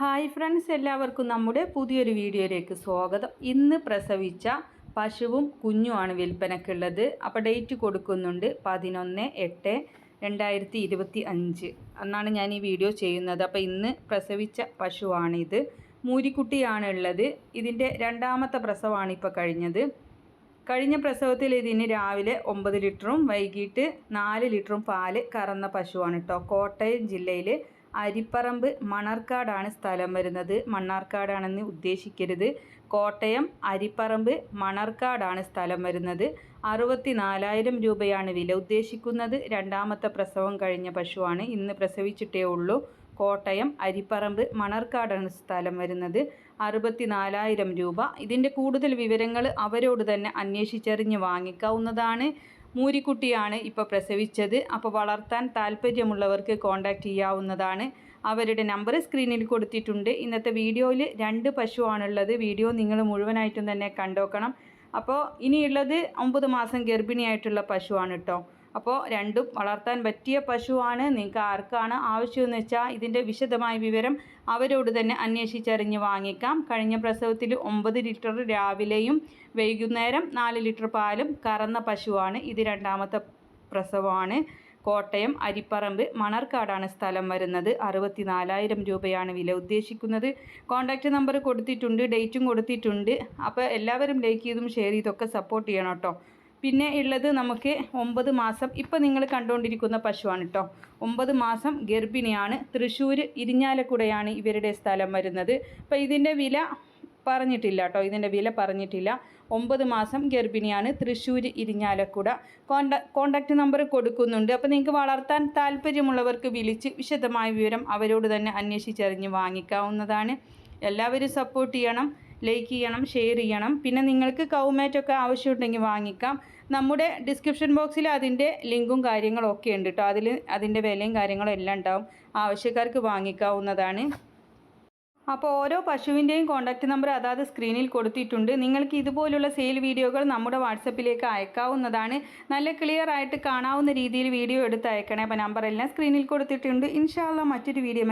Hi friends എല്ലാവർക്കും നമ്മുടെ പുതിയൊരു വീഡിയോയിലേക്ക് സ്വാഗതം. ഇന്ന് പ്രസവിച്ച പശുവും കുഞ്ഞുമാണ് വിൽപ്പനക്കുള്ളത്. അപ്പോൾ ഡേറ്റ് കൊടുക്കുന്നുണ്ട് പതിനൊന്ന് എട്ട് രണ്ടായിരത്തി ഇരുപത്തി അഞ്ച് എന്നാണ് ഞാൻ ഈ വീഡിയോ ചെയ്യുന്നത്. അപ്പോൾ ഇന്ന് പ്രസവിച്ച പശുവാണിത്. മൂരിക്കുട്ടിയാണ് ഉള്ളത് ഇതിന്റെ രണ്ടാമത്തെ പ്രസവമാണ് ഇപ്പോൾ കഴിഞ്ഞത്. കഴിഞ്ഞ പ്രസവത്തിൽ ഇതിന് രാവിലെ ഒമ്പത് ലിറ്ററും വൈകിട്ട് നാല് ലിറ്ററും പാൽ കറന്ന പശുവാണ് കേട്ടോ. കോട്ടയം ജില്ലയിൽ അരിപ്പറമ്പ് മണർക്കാടാണ് സ്ഥലം വരുന്നത്. മണ്ണാർക്കാടാണെന്ന് ഉദ്ദേശിക്കരുത്. കോട്ടയം അരിപ്പറമ്പ് മണർക്കാടാണ് സ്ഥലം വരുന്നത്. അറുപത്തി നാലായിരം രൂപയാണ് വില ഉദ്ദേശിക്കുന്നത്. രണ്ടാമത്തെ പ്രസവം കഴിഞ്ഞ പശുവാണ്. ഇന്ന് പ്രസവിച്ചിട്ടേ ഉള്ളൂ. കോട്ടയം അരിപ്പറമ്പ് മണർക്കാടാണ് സ്ഥലം വരുന്നത്. അറുപത്തി നാലായിരം രൂപ. ഇതിന്റെ കൂടുതൽ വിവരങ്ങൾ അവരോട് തന്നെ അന്വേഷിച്ചറിഞ്ഞ് വാങ്ങിക്കാവുന്നതാണ്. മൂരിക്കുട്ടിയാണ് ഇപ്പോൾ പ്രസവിച്ചത്. അപ്പോൾ വളർത്താൻ താല്പര്യമുള്ളവർക്ക് കോൺടാക്റ്റ് ചെയ്യാവുന്നതാണ്. അവരുടെ നമ്പർ സ്ക്രീനിൽ കൊടുത്തിട്ടുണ്ട്. ഇന്നത്തെ വീഡിയോയിൽ രണ്ട് പശുവാണുള്ളത്. വീഡിയോ നിങ്ങൾ മുഴുവനായിട്ടും തന്നെ കണ്ടോക്കണം. അപ്പോൾ ഇനിയുള്ളത് ഒമ്പത് മാസം ഗർഭിണിയായിട്ടുള്ള പശുവാണ് കേട്ടോ. അപ്പോൾ രണ്ടും വളർത്താൻ പറ്റിയ പശുവാണ്. നിങ്ങൾക്ക് ആർക്കാണ് ആവശ്യമെന്ന് വെച്ചാൽ ഇതിന്റെ വിശദമായ വിവരം അവരോട് തന്നെ അന്വേഷിച്ചറിഞ്ഞ് വാങ്ങിക്കാം. കഴിഞ്ഞ പ്രസവത്തിൽ ഒമ്പത് ലിറ്റർ രാവിലെയും വൈകുന്നേരം നാല് ലിറ്റർ പാലും കറന്ന പശുവാണ്. ഇത് രണ്ടാമത്തെ പ്രസവമാണ്. കോട്ടയം അരിപ്പറമ്പ് മണർക്കാടാണ് സ്ഥലം വരുന്നത്. അറുപത്തി നാലായിരം രൂപയാണ് വില ഉദ്ദേശിക്കുന്നത്. കോൺടാക്റ്റ് നമ്പർ കൊടുത്തിട്ടുണ്ട് ഡേറ്റും കൊടുത്തിട്ടുണ്ട്. അപ്പോൾ എല്ലാവരും ലൈക്ക് ചെയ്തും ഷെയർ ചെയ്തൊക്കെ സപ്പോർട്ട് ചെയ്യണം കേട്ടോ. പിന്നെ ഉള്ളത് നമുക്ക് ഒമ്പത് മാസം ഇപ്പം നിങ്ങൾ കണ്ടുകൊണ്ടിരിക്കുന്ന പശുവാണ് കേട്ടോ ഒമ്പത് മാസം ഗർഭിണിയാണ്. തൃശ്ശൂർ ഇരിഞ്ഞാലക്കുടയാണ് ഇവരുടെ സ്ഥലം വരുന്നത്. അപ്പോൾ ഇതിന്റെ വില പറഞ്ഞിട്ടില്ല കേട്ടോ ഇതിന്റെ വില പറഞ്ഞിട്ടില്ല. ഒമ്പത് മാസം ഗർഭിണിയാണ് തൃശ്ശൂർ ഇരിഞ്ഞാലക്കുട. കോണ്ട കോണ്ടാക്റ്റ് നമ്പർ കൊടുക്കുന്നുണ്ട്. അപ്പോൾ നിങ്ങൾക്ക് വളർത്താൻ താല്പര്യമുള്ളവർക്ക് വിളിച്ച് വിശദമായ വിവരം അവരോട് തന്നെ അന്വേഷിച്ചറിഞ്ഞ് വാങ്ങിക്കാവുന്നതാണ്. എല്ലാവരും സപ്പോർട്ട് ചെയ്യണം. ലൈക്ക് ചെയ്യണം ഷെയർ ചെയ്യണം. പിന്നെ നിങ്ങൾക്ക് കൗമാറ്റൊക്കെ ആവശ്യമുണ്ടെങ്കിൽ വാങ്ങിക്കാം. നമ്മുടെ ഡിസ്ക്രിപ്ഷൻ ബോക്സിൽ അതിന്റെ ലിങ്കും കാര്യങ്ങളും ഒക്കെ ഉണ്ട് കേട്ടോ അതിൽ അതിന്റെ വിലയും കാര്യങ്ങളും എല്ലാം ഉണ്ടാവും. ആവശ്യക്കാർക്ക് വാങ്ങിക്കാവുന്നതാണ്. അപ്പോൾ ഓരോ പശുവിന്റെയും കോൺടാക്റ്റ് നമ്പർ അതാത് സ്ക്രീനിൽ കൊടുത്തിട്ടുണ്ട്. നിങ്ങൾക്ക് ഇതുപോലുള്ള സെയിൽ വീഡിയോകൾ നമ്മുടെ വാട്സപ്പിലേക്ക് അയക്കാവുന്നതാണ്. നല്ല ക്ലിയർ ആയിട്ട് കാണാവുന്ന രീതിയിൽ വീഡിയോ എടുത്ത് അയക്കണേ അപ്പോൾ നമ്പർ എല്ലാം സ്ക്രീനിൽ കൊടുത്തിട്ടുണ്ട്. ഇൻഷാല്ല മറ്റൊരു വീഡിയോ